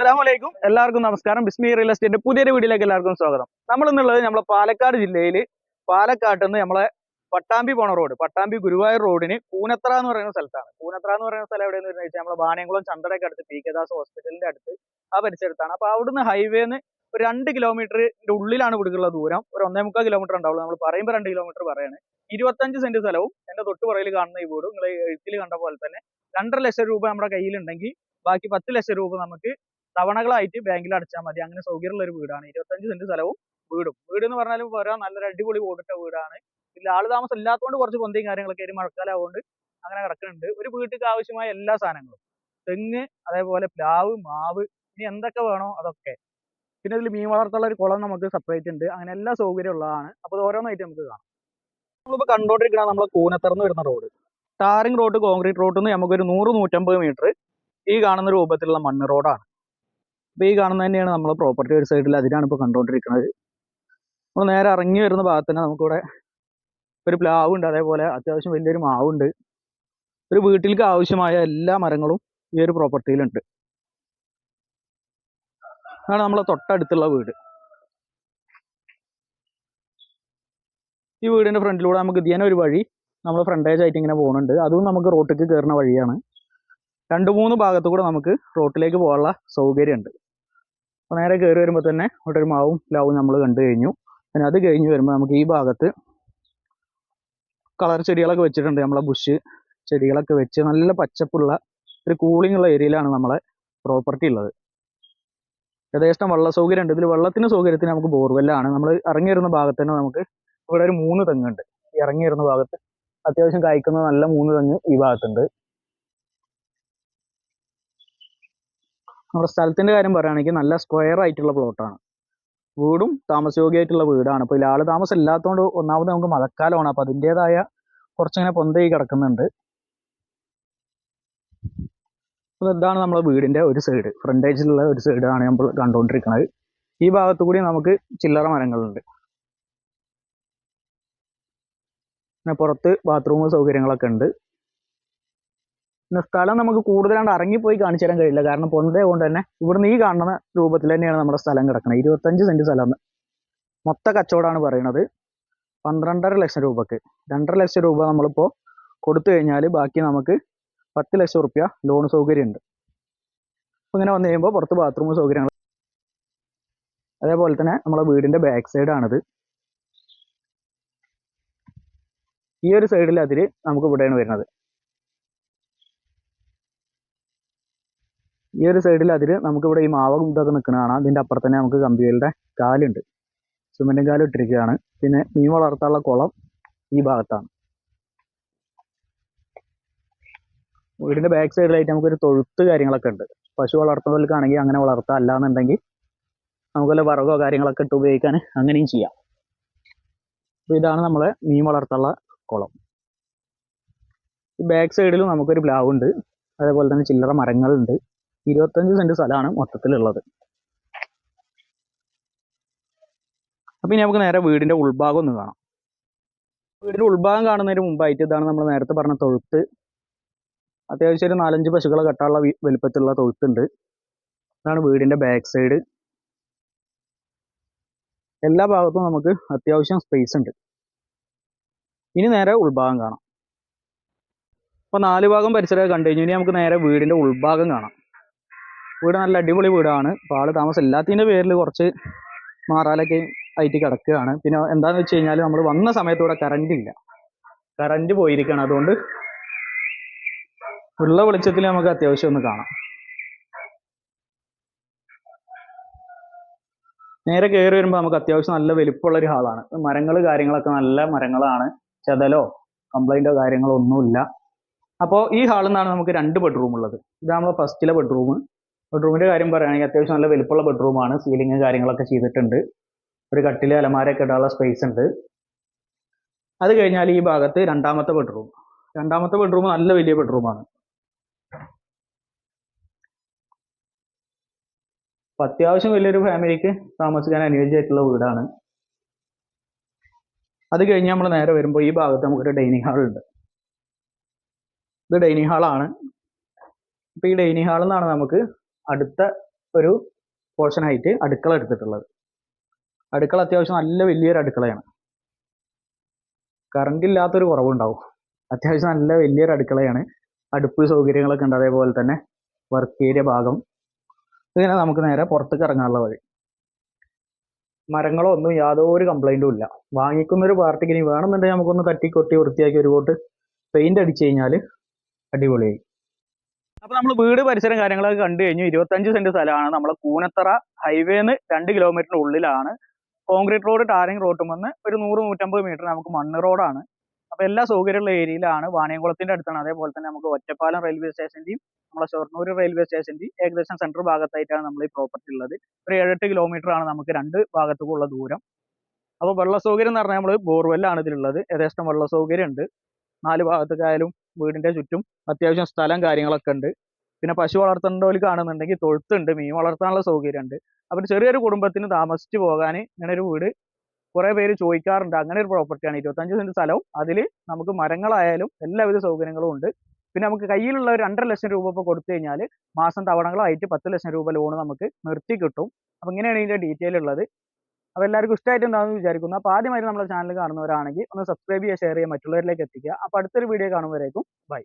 അസ്സലാമലൈക്കും എല്ലാവർക്കും നമസ്കാരം. ബിസ്മി റിയൽ എസ്റ്റേറ്റ് പുതിയൊരു വീഡിയോയിലേക്ക് എല്ലാവർക്കും സ്വാഗതം. നമ്മൾ ഇന്നുള്ളത് നമ്മളെ പാലക്കാട് ജില്ലയിൽ പാലക്കാട്ട് നിന്ന് നമ്മളെ പട്ടാമ്പി പോണ റോഡ്. പട്ടാമ്പി ഗുരുവായൂർ റോഡിന് കൂനത്ര എന്ന് പറയുന്ന സ്ഥലത്താണ്. കൂനത്ര എന്ന് പറയുന്ന സ്ഥലം എവിടെയെന്ന് വെച്ചാൽ നമ്മളെ ബാണിയംകുളം ചന്തടയ്ക്ക് അടുത്ത് പി. കെ. ദാസ് ഹോസ്പിറ്റലിന്റെ അടുത്ത് ആ പരിസരത്താണ്. അപ്പൊ അവിടുന്ന് ഹൈവേന്ന് ഒരു രണ്ട് കിലോമീറ്ററിന്റെ ഉള്ളിലാണ് ഇവിടേക്കുള്ള ദൂരം. ഒരു ഒന്നേ മുക്കാൽ കിലോമീറ്റർ ഉണ്ടാവുള്ളൂ. നമ്മൾ പറയുമ്പോൾ രണ്ട് കിലോമീറ്റർ പറയാണ്. ഇരുപത്തഞ്ച് സെന്റ് സ്ഥലവും എന്റെ തൊട്ട് പുറയിൽ കാണുന്ന ഈ വീടും. നിങ്ങൾ എഴുത്തിൽ കണ്ട പോലെ തന്നെ രണ്ടര ലക്ഷം രൂപ നമ്മുടെ കയ്യിലുണ്ടെങ്കിൽ ബാക്കി പത്ത് ലക്ഷം രൂപ നമുക്ക് തവണകളായിട്ട് ബാങ്കിൽ അടച്ചാൽ മതി. അങ്ങനെ സൗകര്യമുള്ള ഒരു വീടാണ്. ഇരുപത്തഞ്ച് സെന്റ് സ്ഥലവും വീടും. വീട് എന്ന് പറഞ്ഞാലും വരാൻ നല്ലൊരു അടിപൊളി ഓടിട്ട വീടാണ്. ഇതിൽ ആൾ താമസം ഇല്ലാത്തതുകൊണ്ട് കുറച്ച് പൊന്തയും കാര്യങ്ങളൊക്കെ ഒരു മഴക്കാലം ആവുകൊണ്ട് അങ്ങനെ കിടക്കുന്നുണ്ട്. ഒരു വീട്ടിൽ ആവശ്യമായ എല്ലാ സാധനങ്ങളും. തെങ്ങ് അതേപോലെ പ്ലാവ് മാവ് ഇനി എന്തൊക്കെ വേണോ അതൊക്കെ. പിന്നെ ഇതിൽ മീൻ വളർത്തുള്ള ഒരു കുളം നമുക്ക് സെപ്പറേറ്റ് ഉണ്ട്. അങ്ങനെ എല്ലാ സൗകര്യം ഉള്ളതാണ്. അപ്പോൾ ഇത് ഓരോന്നായിട്ട് നമുക്ക് കാണാം. നമ്മളിപ്പോൾ നമ്മുടെ നമ്മളെ കൂനത്തറന്ന് വരുന്ന റോഡ്. ടാറിംഗ് റോഡ് കോൺക്രീറ്റ് റോഡിൽ നിന്ന് നമുക്കൊരു നൂറ് നൂറ്റമ്പത് മീറ്റർ ഈ കാണുന്ന രൂപത്തിലുള്ള മണ്ണ് റോഡാണ്. അപ്പോൾ ഈ കാണുന്നത് തന്നെയാണ് നമ്മളെ പ്രോപ്പർട്ടി ഒരു സൈഡിൽ അതിനാണ് ഇപ്പോൾ കണ്ടുകൊണ്ടിരിക്കുന്നത് നമ്മൾ നേരെ ഇറങ്ങി വരുന്ന ഭാഗത്ത് തന്നെ നമുക്കിവിടെ ഒരു പ്ലാവ് ഉണ്ട്. അതേപോലെ അത്യാവശ്യം വലിയൊരു മാവുണ്ട്. ഒരു വീട്ടിലേക്ക് ആവശ്യമായ എല്ലാ മരങ്ങളും ഈ ഒരു പ്രോപ്പർട്ടിയിലുണ്ട് അതാണ് നമ്മളെ തൊട്ടടുത്തുള്ള വീട്. ഈ വീടിന്റെ ഫ്രണ്ടിലൂടെ നമുക്ക് ഇതിയാനൊരു വഴി നമ്മൾ ഫ്രണ്ടേജ് ആയിട്ട് ഇങ്ങനെ പോകുന്നുണ്ട് അതും നമുക്ക് റോട്ടിലേക്ക് കയറുന്ന വഴിയാണ്. രണ്ട് മൂന്ന് ഭാഗത്തു കൂടെ നമുക്ക് റോട്ടിലേക്ക് പോകാനുള്ള സൗകര്യമുണ്ട്. അപ്പോൾ നേരെ കയറി വരുമ്പോൾ തന്നെ ഇവിടെ ഒരു മാവും ലാവും നമ്മൾ കണ്ടു കഴിഞ്ഞു. പിന്നെ അത് കഴിഞ്ഞ് വരുമ്പോൾ നമുക്ക് ഈ ഭാഗത്ത് കളർ ചെടികളൊക്കെ വെച്ചിട്ടുണ്ട് നമ്മളെ ബുഷ് ചെടികളൊക്കെ വെച്ച് നല്ല പച്ചപ്പുള്ള ഒരു കൂളിംഗ് ഉള്ള ഏരിയയിലാണ് നമ്മളെ പ്രോപ്പർട്ടി ഉള്ളത്. യഥേഷ്ടം വെള്ള സൗകര്യം ഉണ്ട് ഇതിൽ വെള്ളത്തിന് സൗകര്യത്തിന് നമുക്ക് ബോർവെല്ലാണ് നമ്മൾ ഇറങ്ങി വരുന്ന ഭാഗത്ത് തന്നെ നമുക്ക് ഇവിടെ ഒരു മൂന്ന് തെങ്ങുണ്ട് ഇറങ്ങി വരുന്ന ഭാഗത്ത് അത്യാവശ്യം കായ്ക്കുന്ന നല്ല മൂന്ന് തെങ്ങ് ഈ ഭാഗത്തുണ്ട്. നമ്മുടെ സ്ഥലത്തിന്റെ കാര്യം പറയുകയാണെങ്കിൽ നല്ല സ്ക്വയർ ആയിട്ടുള്ള പ്ലോട്ടാണ് വീടും താമസയോഗ്യമായിട്ടുള്ള വീടാണ്. അപ്പോൾ ആൾ താമസം ഇല്ലാത്തതുകൊണ്ട് ഒന്നാമത് നമുക്ക് മഴക്കാലമാണ്. അപ്പോൾ അതിന്റെതായ കുറച്ചിങ്ങനെ പൊന്തയി കിടക്കുന്നുണ്ട്. അപ്പോൾ ഇതാണ് നമ്മളെ വീടിന്റെ ഒരു സൈഡ് ഫ്രണ്ട് ഏജിലുള്ള ഒരു സൈഡാണ് നമ്മൾ കണ്ടുകൊണ്ടിരിക്കുന്നത്. ഈ ഭാഗത്തു കൂടി നമുക്ക് ചില്ലറ മരങ്ങളുണ്ട്. പിന്നെ പുറത്ത് ബാത്റൂം സൗകര്യങ്ങളൊക്കെ ഉണ്ട്. സ്ഥലം നമുക്ക് കൂടുതലാണ്ട് ഇറങ്ങിപ്പോയി കാണിച്ചു തരാൻ കഴിയില്ല. കാരണം പൊന്തേ കൊണ്ട് തന്നെ ഇവിടുന്ന് ഈ കാണുന്ന രൂപത്തിൽ തന്നെയാണ് നമ്മുടെ സ്ഥലം കിടക്കുന്നത്. ഇരുപത്തഞ്ച് സെന്റ് സ്ഥലമാണ് മൊത്ത കച്ചവടമാണ് പറയുന്നത്. പന്ത്രണ്ടര ലക്ഷം രൂപക്ക്. രണ്ടര ലക്ഷം രൂപ നമ്മളിപ്പോൾ കൊടുത്തു കഴിഞ്ഞാൽ ബാക്കി നമുക്ക് പത്ത് ലക്ഷം റുപ്യ ലോൺ സൗകര്യമുണ്ട്. ഇങ്ങനെ വന്നു കഴിയുമ്പോൾ പുറത്ത് ബാത്റൂം സൗകര്യങ്ങൾ അതേപോലെ തന്നെ നമ്മളെ വീടിന്റെ ബാക്ക് സൈഡ് ആണിത്. ഈ ഒരു സൈഡിൽ അതിൽ നമുക്ക് ഇവിടെയാണ് വരുന്നത്. ഈ ഒരു സൈഡിൽ അതിൽ നമുക്കിവിടെ ഈ മാവും ഇതൊക്കെ നിൽക്കുന്നതാണ് അതിന്റെ അപ്പുറത്ത് തന്നെ നമുക്ക് കമ്പികളുടെ കാലുണ്ട്. സിമെന്റും കാലും ഇട്ടിരിക്കുകയാണ്. പിന്നെ മീൻ വളർത്താനുള്ള കുളം ഈ ഭാഗത്താണ്. വീടിന്റെ ബാക്ക് സൈഡിലായിട്ട് നമുക്കൊരു തൊഴുത്ത് കാര്യങ്ങളൊക്കെ ഉണ്ട്. പശു വളർത്തുന്നവർക്കാണെങ്കിൽ അങ്ങനെ വളർത്താം. അല്ലാന്നുണ്ടെങ്കിൽ നമുക്ക് വല്ല വറകോ കാര്യങ്ങളൊക്കെ ഇട്ട് ഉപയോഗിക്കാൻ അങ്ങനെയും ചെയ്യാം. അപ്പോൾ ഇതാണ് നമ്മളെ മീൻ വളർത്താനുള്ള കുളം. ഈ ബാക്ക് സൈഡിലും നമുക്കൊരു പ്ലാവ് ഉണ്ട് അതേപോലെ തന്നെ ചില്ലറ മരങ്ങളുണ്ട്. ഇരുപത്തഞ്ച് സെന്റ് സ്ഥലമാണ് മൊത്തത്തിലുള്ളത്. അപ്പൊ ഇനി നമുക്ക് നേരെ വീടിന്റെ ഉൾഭാഗം ഒന്ന് കാണാം. വീടിന്റെ ഉൾഭാഗം കാണുന്നതിന് മുമ്പായിട്ട് ഇതാണ് നമ്മൾ നേരത്തെ പറഞ്ഞ തൊഴുത്ത്. അത്യാവശ്യം ഒരു നാലഞ്ച് പശുക്കളെ കെട്ടാനുള്ള വലുപ്പത്തിലുള്ള തൊഴുത്തുണ്ട്. ഇതാണ് വീടിന്റെ ബാക്ക് സൈഡ് എല്ലാ ഭാഗത്തും നമുക്ക് അത്യാവശ്യം സ്പേസ് ഉണ്ട്. ഇനി നേരെ ഉൾഭാഗം കാണാം. അപ്പൊ നാല് ഭാഗം പരിസരമൊക്കെ കണ്ടു കഴിഞ്ഞാൽ നമുക്ക് നേരെ വീടിന്റെ ഉൾഭാഗം കാണാം. വീട് നല്ല അടിപൊളി വീടാണ്. അപ്പോൾ ആൾ താമസം എല്ലാത്തിന്റെ പേരിൽ കുറച്ച് മാറാലൊക്കെ ആയിട്ട് കിടക്കുകയാണ്. പിന്നെ എന്താന്ന് വെച്ച് കഴിഞ്ഞാൽ നമ്മൾ വന്ന സമയത്തൂടെ കറണ്ട് ഇല്ല. കറണ്ട് പോയിരിക്കുകയാണ് അതുകൊണ്ട് ഉള്ള വെളിച്ചത്തിൽ നമുക്ക് അത്യാവശ്യം ഒന്ന് കാണാം. നേരെ കയറി വരുമ്പോൾ നമുക്ക് അത്യാവശ്യം നല്ല വലിപ്പമുള്ള ഒരു ഹാളാണ് മരങ്ങൾ കാര്യങ്ങളൊക്കെ നല്ല മരങ്ങളാണ്. ചെതലോ കംപ്ലൈന്റോ കാര്യങ്ങളോ ഒന്നുമില്ല. അപ്പോൾ ഈ ഹാളിൽ നിന്നാണ് നമുക്ക് രണ്ട് ബെഡ്റൂം ഉള്ളത്. ഇതാണ് ഫസ്റ്റിലെ ബെഡ്റൂം ബെഡ്റൂമിന്റെ കാര്യം പറയുകയാണെങ്കിൽ അത്യാവശ്യം നല്ല വലിപ്പമുള്ള ബെഡ്റൂമാണ് സീലിംഗ് കാര്യങ്ങളൊക്കെ ചെയ്തിട്ടുണ്ട്. ഒരു കട്ടിൽ അലമാരയൊക്കെ ഇടാനുള്ള സ്പേസ് ഉണ്ട്. അത് കഴിഞ്ഞാൽ ഈ ഭാഗത്ത് രണ്ടാമത്തെ ബെഡ്റൂം രണ്ടാമത്തെ ബെഡ്റൂം നല്ല വലിയ ബെഡ്റൂമാണ് അപ്പം അത്യാവശ്യം വലിയൊരു ഫാമിലിക്ക് താമസിക്കാൻ അനുയോജ്യമായിട്ടുള്ള വീടാണ്. അത് കഴിഞ്ഞ് നമ്മൾ നേരെ വരുമ്പോൾ ഈ ഭാഗത്ത് നമുക്കൊരു ഡൈനിങ് ഹാൾ ഉണ്ട്. ഇത് ഡൈനിങ് ഹാളാണ് അപ്പോൾ ഈ ഡൈനിങ് ഹാളിൽ നിന്നാണ് നമുക്ക് അടുത്ത ഒരു പോർഷനായിട്ട് അടുക്കള എടുത്തിട്ടുള്ളത്. അടുക്കള അത്യാവശ്യം നല്ല വലിയൊരു അടുക്കളയാണ്. കറണ്ട് ഇല്ലാത്തൊരു കുറവുണ്ടാവും. അത്യാവശ്യം നല്ല വലിയൊരു അടുക്കളയാണ്. അടുപ്പ് സൗകര്യങ്ങളൊക്കെ ഉണ്ട്. അതേപോലെ തന്നെ വർക്ക് ഏരിയ ഭാഗം. ഇങ്ങനെ നമുക്ക് നേരെ പുറത്തേക്ക് ഇറങ്ങാനുള്ള വഴി. മരങ്ങളോ ഒന്നും യാതൊരു കംപ്ലൈന്റും ഇല്ല. വാങ്ങിക്കുന്ന ഒരു പാർട്ടിക്ക് ഇനി വേണമെന്നുണ്ടെങ്കിൽ നമുക്കൊന്ന് തട്ടി കൊട്ടി വൃത്തിയാക്കി ഒരു കോട്ട് പെയിന്റ് അടിച്ചു കഴിഞ്ഞാൽ അടിപൊളിയായി. അപ്പൊ നമ്മൾ വീട് പരിസരം കാര്യങ്ങളൊക്കെ കണ്ടു കഴിഞ്ഞു. ഇരുപത്തഞ്ച് സെന്റ് സ്ഥലമാണ്. നമ്മളെ കൂനത്തറ ഹൈവേന്ന് രണ്ട് കിലോമീറ്ററിന് ഉള്ളിലാണ്. കോൺക്രീറ്റ് റോഡ് ടാറിംഗ് റോട്ടും വന്ന് ഒരു നൂറ് നൂറ്റമ്പത് മീറ്റർ നമുക്ക് മണ്ണ് റോഡാണ്. അപ്പൊ എല്ലാ സൗകര്യമുള്ള ഏരിയയിലാണ്. വാണിയംകുളത്തിന്റെ അടുത്താണ്. അതേപോലെ തന്നെ നമുക്ക് ഒറ്റപ്പാലം റെയിൽവേ സ്റ്റേഷന്റെയും നമ്മളെ ഷൊർണൂർ റെയിൽവേ സ്റ്റേഷന്റെയും ഏകദേശം സെൻട്രൽ ഭാഗത്തായിട്ടാണ് നമ്മൾ ഈ പ്രോപ്പർട്ടി ഉള്ളത്. ഒരു ഏഴെട്ട് കിലോമീറ്റർ ആണ് നമുക്ക് രണ്ട് ഭാഗത്തുള്ള ദൂരം. അപ്പോൾ വെള്ള സൗകര്യം എന്ന് പറഞ്ഞാൽ നമ്മൾ ബോർവെല്ലാണ് ഇതിലുള്ളത്. ഏകദേശം വെള്ള സൗകര്യം ഉണ്ട് നാല് ഭാഗത്തേക്കായാലും വീടിന്റെ ചുറ്റും അത്യാവശ്യം സ്ഥലം കാര്യങ്ങളൊക്കെ ഉണ്ട്. പിന്നെ പശു വളർത്തേണ്ടവർ കാണുന്നുണ്ടെങ്കിൽ തൊഴുത്തുണ്ട് മീൻ വളർത്താനുള്ള സൗകര്യമുണ്ട്. അപ്പോൾ ചെറിയൊരു കുടുംബത്തിന് താമസിച്ച് പോകാൻ ഇങ്ങനെ ഒരു വീട് കുറേ പേര് ചോദിക്കാറുണ്ട്. അങ്ങനെ ഒരു പ്രോപ്പർട്ടിയാണ് ഇരുപത്തഞ്ച് സെന്റ് സ്ഥലവും അതിൽ നമുക്ക് മരങ്ങളായാലും എല്ലാവിധ സൗകര്യങ്ങളും ഉണ്ട്. പിന്നെ നമുക്ക് കയ്യിലുള്ള ഒരു രണ്ടര ലക്ഷം രൂപ ഇപ്പോൾ കൊടുത്തു കഴിഞ്ഞാൽ മാസം തവണകളായിട്ട് പത്ത് ലക്ഷം രൂപ ലോൺ നമുക്ക് നിർത്തി കിട്ടും. അപ്പോൾ ഇങ്ങനെയാണ് ഇതിന്റെ ഡീറ്റെയിൽ ഉള്ളത്. അപ്പോൾ എല്ലാവർക്കും ഇഷ്ടമായിട്ടുണ്ടാവും എന്ന് വിചാരിക്കുന്നു. അപ്പോൾ ആദ്യമായിട്ട് നമ്മുടെ ചാനൽ കാണുന്നവരാണെങ്കിൽ ഒന്ന് സബ്സ്ക്രൈബ് ചെയ്യുക ഷെയർ ചെയ്യുക മറ്റുള്ളവരിലേക്ക് എത്തിക്കുക. അപ്പോൾ അടുത്തൊരു വീഡിയോ കാണുമ്പോഴേക്കും ബൈ